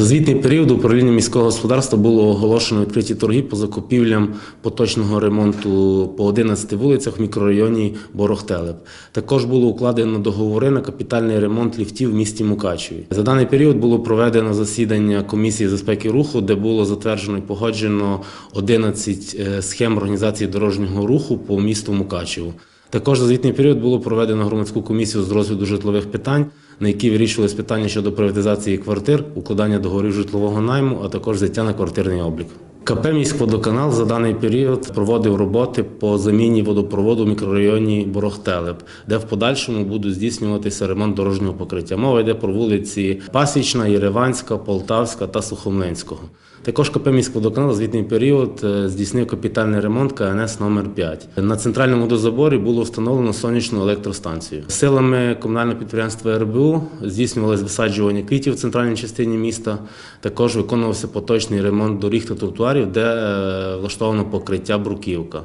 За звітний період управління міського господарства було оголошено відкриті торги по закупівлям поточного ремонту по 11 вулицях в мікрорайоні Борохтелеп. Також було укладено договори на капітальний ремонт ліфтів в місті Мукачеві. За даний період було проведено засідання комісії з безпеки руху, де було затверджено і погоджено 11 е, схем організації дорожнього руху по місту Мукачеву. Також за звітний період було проведено громадську комісію з розгляду житлових питань, на якій вирішувалися питання щодо приватизації квартир, укладання договорів житлового найму, а також взяття на квартирний облік. КП «Міськводоканал» за даний період проводив роботи по заміні водопроводу в мікрорайоні Борохтелеп, де в подальшому буде здійснюватися ремонт дорожнього покриття. Мова йде про вулиці Пасічна, Єреванська, Полтавська та Сухомлинського. Також КП «Міськводоканал» звітний період е, здійснив капітальний ремонт КНС номер 5 На центральному дозаборі було встановлено сонячну електростанцію. Силами комунального підприємства РБУ здійснювалось висаджування квітів в центральній частині міста. Також виконувався поточний ремонт доріг та тротуарів, де е, влаштовано покриття бруківка.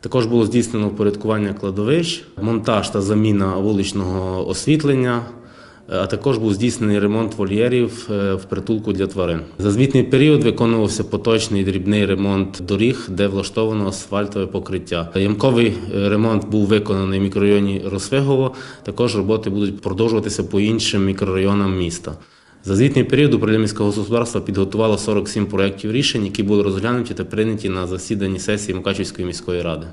Також було здійснено впорядкування кладовищ, монтаж та заміна вуличного освітлення, е, а також був здійснений ремонт вольєрів е, в притулку для тварин. За звітний період виконувався поточний дрібний ремонт доріг, де влаштовано асфальтове покриття. Ямковий ремонт був виконаний в мікрорайоні Росвигово. Також роботи будуть продовжуватися по іншим мікрорайонам міста. За звітний період управління міського господарства підготувало 47 проєктів рішень, які були розглянуті та прийняті на засіданні сесії Мукачівської міської ради.